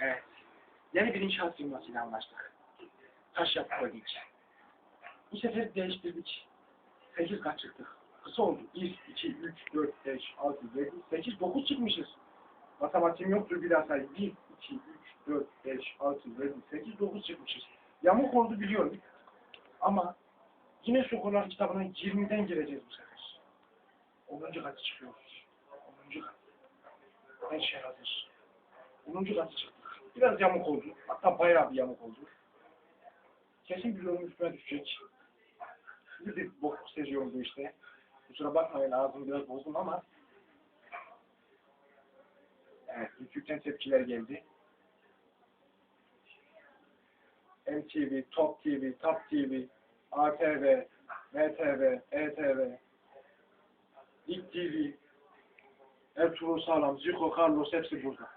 Evet. Yeni bir inşaat firmasıyla anlaştık. Taş yaptırdık. Bu sefer değiştirdik. 8 kat çıktık. Kısa oldu. 1, 2, 3, 4, 5, 6, 7, 8, 9 çıkmışız. Matematiğim yoktur bir say. 1, 2, 3, 4, 5, 6, 7, 8, 9 çıkmışız. Yamuk oldu biliyorum. Ama yine Sokolar kitabına 20'den gireceğiz bu sefer. 10. katı çıkıyoruz. 10. kat. Her şey hazır. 10. katı çıktık. Biraz yamuk oldu. Hatta bayağı bir yamuk oldu. Kesin bir yorum üstüne düşecek. Bir de bokluk bu işte. Kusura bakmayın ağzımı biraz bozdum ama Evet, YouTube'den tepkiler geldi. MTV, Top TV, Top TV, ATV, MTV, ETV, İlk TV, Ertuğrul Sağlam, Zico, Carlos hepsi burada.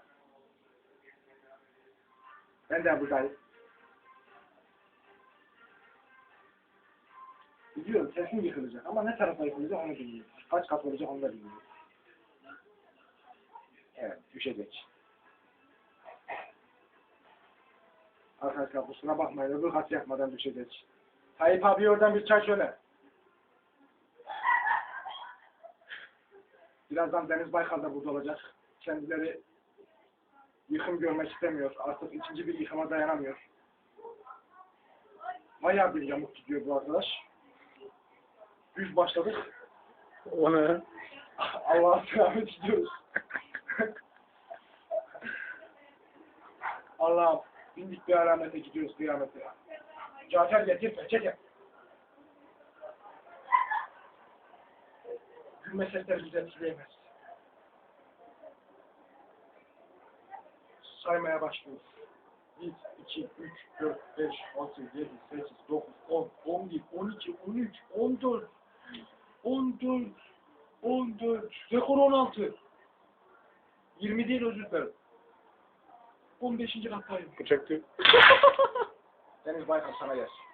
Ben de buradayım. Biliyorum sesim yıkılacak ama ne tarafa yıkılacak onu bilmiyorum. Kaç kat olacak onu da bilmiyorum. Evet, düşecek. Arkadaşlar kusura bakmayın öbür kat yakmadan düşecek. Tayyip abi oradan bir çay şöyle. Birazdan Deniz Baykal da burada olacak. Kendileri yıkım görmek istemiyor. Artık ikinci bir yıkıma dayanamıyor. Bayağı bir yamuk gidiyor bu arkadaş. Düz başladık. O ne? Allah'a selamet gidiyoruz. Allah'ım bindik bir alamete gidiyoruz kıyamete. Cafer getir peçete. Gülme sesleri bizi etkileyemez. Saymaya başlıyoruz. 1, 2, 3, 4, 5, 6, 7, 8, 9, 10, 11, 12, 13, 14, 14, 14, rekor 16. 20 değil özür dilerim. 15. kattayım. Bu çekti. Deniz Baykal sana gelsin.